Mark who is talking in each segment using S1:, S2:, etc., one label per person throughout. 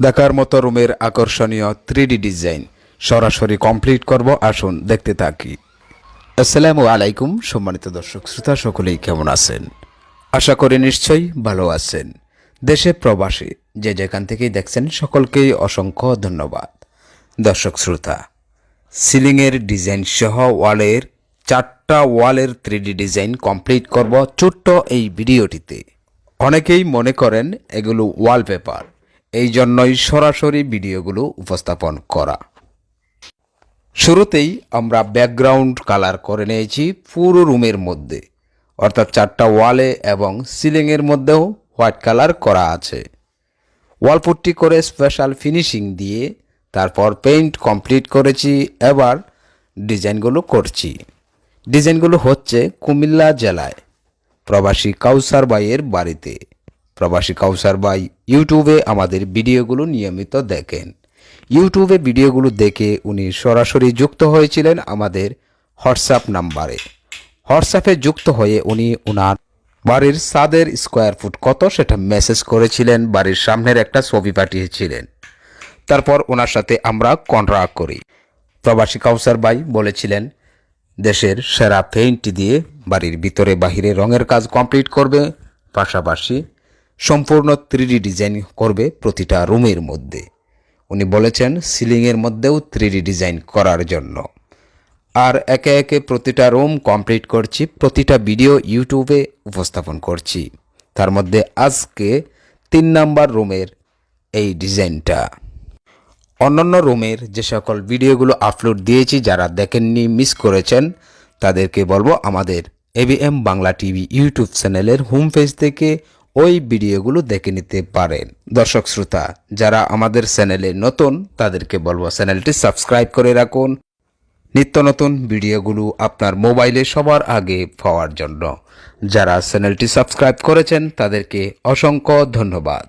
S1: দেখার মতো রুমের আকর্ষণীয় থ্রিডি ডিজাইন। সরাসরি কমপ্লিট করব, আসুন দেখতে থাকি। আসসালামু আলাইকুম, সম্মানিত দর্শক শ্রোতা, সকলেই কেমন আছেন? আশা করি নিশ্চয়ই ভালো আছেন। দেশে প্রবাসী, যে যেখান থেকেই দেখছেন, সকলকেই অসংখ্য ধন্যবাদ। দর্শক শ্রোতা, সিলিংয়ের ডিজাইন সহ ওয়ালের, চারটা ওয়ালের থ্রিডি ডিজাইন কমপ্লিট করব ছোট্ট এই ভিডিওটিতে। অনেকেই মনে করেন এগুলো ওয়ালপেপার এই জন্যই সরাসরি ভিডিওগুলো উপস্থাপন করা। শুরুতেই আমরা ব্যাকগ্রাউন্ড কালার করে নিয়েছি পুরো রুমের মধ্যে। অর্থাৎ চারটা ওয়ালে এবং সিলিংয়ের মধ্যেও হোয়াইট কালার করা আছে। ওয়ালপুট্টি করে স্পেশাল ফিনিশিং দিয়ে তারপর পেইন্ট কমপ্লিট করেছি, এবার ডিজাইনগুলো করছি। ডিজাইনগুলো হচ্ছে কুমিল্লা জেলায়। প্রবাসী কাউসার বাইয়ের বাড়িতে। প্রবাসী কাউসার বাই ইউটিউবে আমাদের ভিডিওগুলো নিয়মিত দেখেন। ইউটিউবে ভিডিওগুলো দেখে উনি সরাসরি যুক্ত হয়েছিলেন আমাদের হোয়াটসঅ্যাপ নাম্বারে। হোয়াটসঅ্যাপে যুক্ত হয়ে উনি ওনার বাড়ির সাদের স্কোয়ার ফুট কত সেটা মেসেজ করেছিলেন, বাড়ির সামনের একটা ছবি পাঠিয়েছিলেন। তারপর ওনার সাথে আমরা কন্ট্রাক্ট করি। প্রবাসী কাউসার বাই বলেছিলেন, দেশের সেরা পেইন্ট দিয়ে বাড়ির ভিতরে বাহিরে রঙের কাজ কমপ্লিট করবে, পাশাপাশি সম্পূর্ণ থ্রিডি ডিজাইন করবে প্রতিটা রুমের মধ্যে। উনি বলেছেন সিলিংয়ের মধ্যেও থ্রিডি ডিজাইন করার জন্য। আর একে একে প্রতিটা রুম কমপ্লিট করছি, প্রতিটা ভিডিও ইউটিউবে উপস্থাপন করছি। তার মধ্যে আজকে তিন নাম্বার রুমের এই ডিজাইনটা অন্যান্য রুমের যে সকল ভিডিওগুলো আপলোড দিয়েছি, যারা দেখেননি মিস করেছেন, তাদেরকে বলব আমাদের এবিএম বাংলা টিভি ইউটিউব চ্যানেলের হোম পেজ থেকে ওই ভিডিওগুলো দেখে নিতে পারেন। দর্শক শ্রোতা, যারা আমাদের চ্যানেলে নতুন, তাদেরকে বলব চ্যানেলটি সাবস্ক্রাইব করে রাখুন। নিত্য নতুন ভিডিওগুলো আপনার মোবাইলে সবার আগে পাওয়ার জন্য। যারা চ্যানেলটি সাবস্ক্রাইব করেছেন, তাদেরকে অসংখ্য ধন্যবাদ।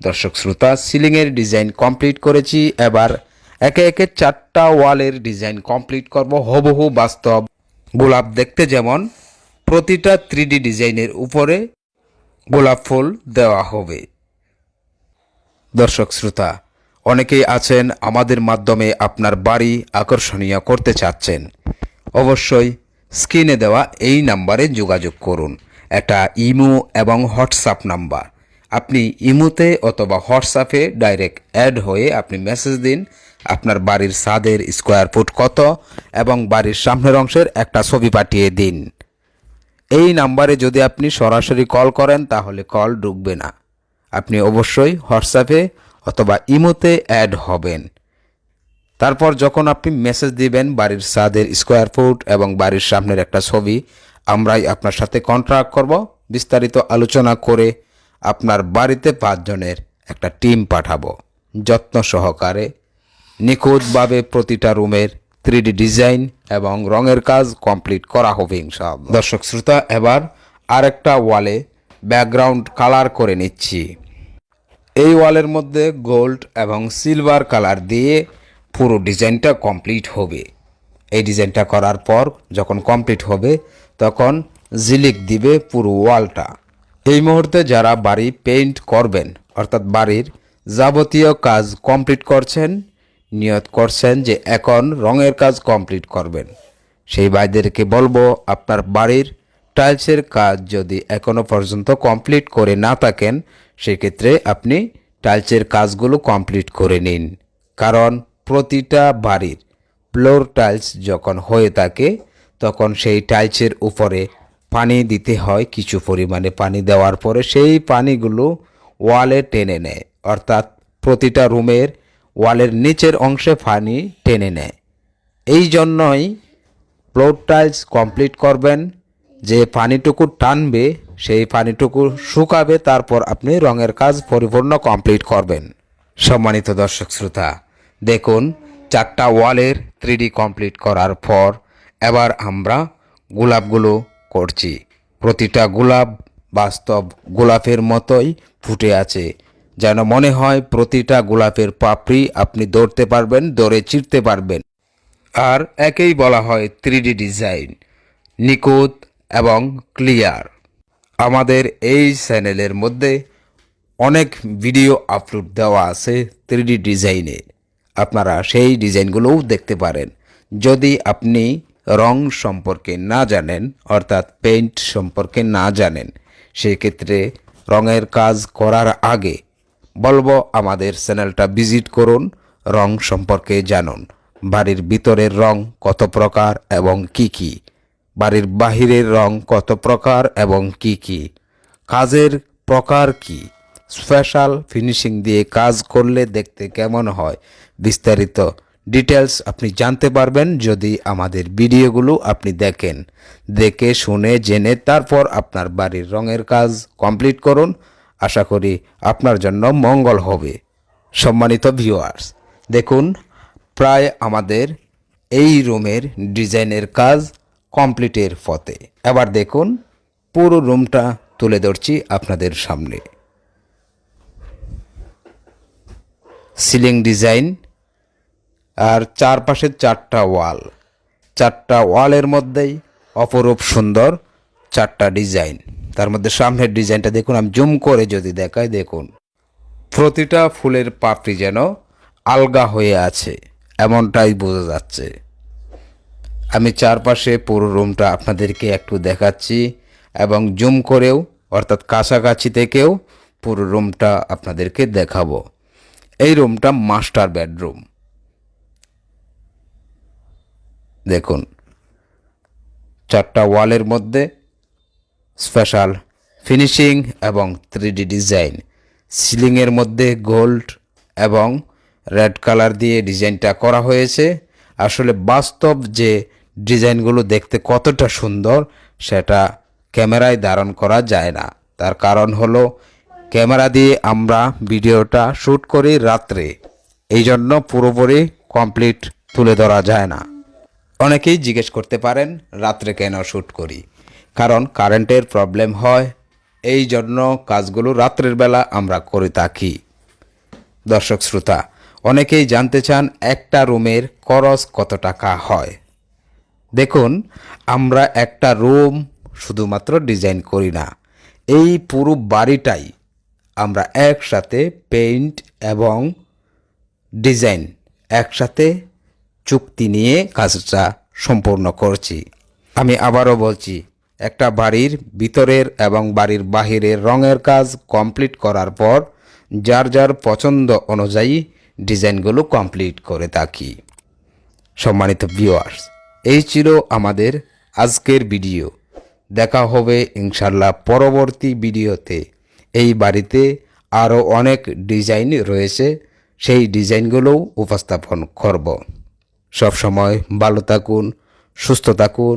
S1: দর্শক শ্রোতা, সিলিংয়ের ডিজাইন কমপ্লিট করেছি। এবার একে একে চারটা ওয়ালের ডিজাইন কমপ্লিট করব। হুবহু বাস্তব। গোলাপ দেখতে যেমন, প্রতিটা থ্রিডি ডিজাইনের উপরে গোলাপ ফুল দেওয়া হবে। দর্শক শ্রোতা, অনেকেই আছেন আমাদের মাধ্যমে আপনার বাড়ি আকর্ষণীয় করতে চাচ্ছেন। অবশ্যই স্ক্রিনে দেওয়া এই নাম্বারে যোগাযোগ করুন। এটা ইমো এবং হোয়াটসঅ্যাপ নাম্বার। আপনি ইমোতে অথবা হোয়াটসঅ্যাপে ডাইরেক্ট অ্যাড হয়ে আপনি মেসেজ দিন, আপনার বাড়ির ছাদের স্কোয়ার ফুট কত এবং বাড়ির সামনের অংশের একটা ছবি পাঠিয়ে দিন। এই নাম্বারে যদি আপনি সরাসরি কল করেন, তাহলে কল ঢুকবে না। আপনি অবশ্যই হোয়াটসঅ্যাপে অথবা ইমোতে অ্যাড হবেন। তারপর যখন আপনি মেসেজ দিবেন বাড়ির ছাদের স্কোয়ার ফুট এবং বাড়ির সামনের একটা ছবি, আমরাই আপনার সাথে কন্ট্রাক্ট করব। বিস্তারিত আলোচনা করে আপনার বাড়িতে পাঁচজনের একটা টিম পাঠাবো। যত্ন সহকারে, নিখুঁতভাবে প্রতিটা রুমের থ্রিডি ডিজাইন এবং রঙের কাজ কমপ্লিট করা হবে, ইনশাআল্লাহ। দর্শক শ্রোতা, এবার আরেকটা ওয়ালে ব্যাকগ্রাউন্ড কালার করে নিচ্ছি। এই ওয়ালের মধ্যে গোল্ড এবং সিলভার কালার দিয়ে পুরো ডিজাইনটা কমপ্লিট হবে। এই ডিজাইনটা করার পর যখন কমপ্লিট হবে, তখন জিলিক দিবে পুরো ওয়ালটা। এই মুহূর্তে যারা বাড়ি পেইন্ট করবেন, অর্থাৎ বাড়ির যাবতীয় কাজ কমপ্লিট করছেন নিয়ত করছেন যে এখন রঙের কাজ কমপ্লিট করবেন। সেই ভাইদেরকে বলব, আপনার বাড়ির টাইলসের কাজ যদি এখনও পর্যন্ত কমপ্লিট করে না থাকেন, সেক্ষেত্রে আপনি টাইলসের কাজগুলো কমপ্লিট করে নিন। কারণ প্রতিটা বাড়ির ফ্লোর টাইলস যখন হয়ে থাকে, তখন সেই টাইলসের উপরে পানি দিতে হয়, কিছু পরিমাণে পানি দেওয়ার পরে সেই পানিগুলো ওয়ালে টেনে নেয়। অর্থাৎ প্রতিটা রুমের ওয়ালের নিচের অংশে পানি টেনে নেয়। এই জন্যই ফ্লোর টাইলস কমপ্লিট করবেন, যে পানিটুকু টানবে, সেই পানিটুকু শুকাবে, তারপর আপনি রঙের কাজ পরিপূর্ণ কমপ্লিট করবেন। সম্মানিত দর্শক শ্রোতা, দেখুন, চারটা ওয়ালের থ্রিডি কমপ্লিট করার পর এবার আমরা গোলাপগুলো করছি। প্রতিটা গোলাপ বাস্তব গোলাপের মতোই ফুটে আছে। যেন মনে হয় প্রতিটা গোলাপের পাপড়ি আপনি দৌড়তে পারবেন, দৌড়ে চিরতে পারবেন। আর একেই বলা হয় থ্রিডি ডিজাইন নিখুঁত এবং ক্লিয়ার আমাদের এই চ্যানেলের মধ্যে অনেক ভিডিও আপলোড দেওয়া আছে থ্রিডি ডিজাইনে আপনারা সেই ডিজাইনগুলোও দেখতে পারেন। যদি আপনি রং সম্পর্কে না জানেন, অর্থাৎ পেইন্ট সম্পর্কে না জানেন, সেক্ষেত্রে রঙের কাজ করার আগে বলব আমাদের চ্যানেলটা ভিজিট করুন, রং সম্পর্কে জানুন। বাড়ির ভিতরের রং কত প্রকার এবং কি কি? বাড়ির বাহিরের রং কত প্রকার এবং কি কি? কাজের প্রকার কি? স্পেশাল ফিনিশিং দিয়ে কাজ করলে দেখতে কেমন হয়? বিস্তারিত ডিটেলস আপনি জানতে পারবেন যদি আমাদের ভিডিওগুলো আপনি দেখেন। দেখে শুনে জেনে তারপর আপনার বাড়ির রঙের কাজ কমপ্লিট করুন। আশা করি আপনার জন্য মঙ্গল হবে। সম্মানিত ভিউয়ার্স দেখুন, প্রায় আমাদের এই রুমের ডিজাইনের কাজ কমপ্লিটের পথে। এবার দেখুন, পুরো রুমটা তুলে ধরছি আপনাদের সামনে। সিলিং ডিজাইন আর চারপাশে চারটা ওয়াল। চারটা ওয়ালের মধ্যেই অপরূপ সুন্দর চারটা ডিজাইন। তার মধ্যে সামনের ডিজাইনটা দেখুন, আমি জুম করে যদি দেখাই, দেখুন। প্রতিটা ফুলের পাপড়ি যেন আলগা হয়ে আছে, এমনটাই বোঝা যাচ্ছে। আমি চারপাশে পুরো রুমটা আপনাদেরকে একটু দেখাচ্ছি এবং জুম করেও, অর্থাৎ কাছাকাছি থেকেও পুরো রুমটা আপনাদেরকে দেখাবো। এই রুমটা মাস্টার বেডরুম। দেখুন, চারটা ওয়ালের মধ্যে স্পেশাল ফিনিশিং এবং থ্রিডি ডিজাইন। সিলিংয়ের মধ্যে গোল্ড এবং রেড কালার দিয়ে ডিজাইনটা করা হয়েছে। আসলে বাস্তব যে ডিজাইনগুলো দেখতে কতটা সুন্দর, সেটা ক্যামেরায় ধারণ করা যায় না। তার কারণ হলো, ক্যামেরা দিয়ে আমরা ভিডিওটা শ্যুট করি রাত্রে। এই জন্য পুরোপুরি কমপ্লিট তুলে ধরা যায় না। অনেকেই জিজ্ঞেস করতে পারেন, রাত্রে কেন শ্যুট করি? কারণ কারেন্টের প্রবলেম হয়। এই জন্য কাজগুলো রাত্রের বেলা আমরা করে থাকি। দর্শক শ্রোতা, অনেকেই জানতে চান একটা রুমের খরচ কত টাকা হয়। দেখুন, আমরা একটা রুম শুধুমাত্র ডিজাইন করি না। এই পুরো বাড়িটাই আমরা একসাথে পেইন্ট এবং ডিজাইন, একসাথে চুক্তি নিয়ে কাজটা সম্পূর্ণ করছি। আমি আবারও বলছি একটা বাড়ির ভিতরের এবং বাড়ির বাহিরের রঙের কাজ কমপ্লিট করার পর যার যার পছন্দ অনুযায়ী ডিজাইনগুলো কমপ্লিট করে থাকি। সম্মানিত ভিউয়ার্স, এই ছিল আমাদের আজকের ভিডিও। দেখা হবে ইনশাল্লাহ পরবর্তী ভিডিওতে। এই বাড়িতে আরও অনেক ডিজাইন রয়েছে, সেই ডিজাইনগুলোও উপস্থাপন করব। সব সময় ভালো থাকুন, সুস্থ থাকুন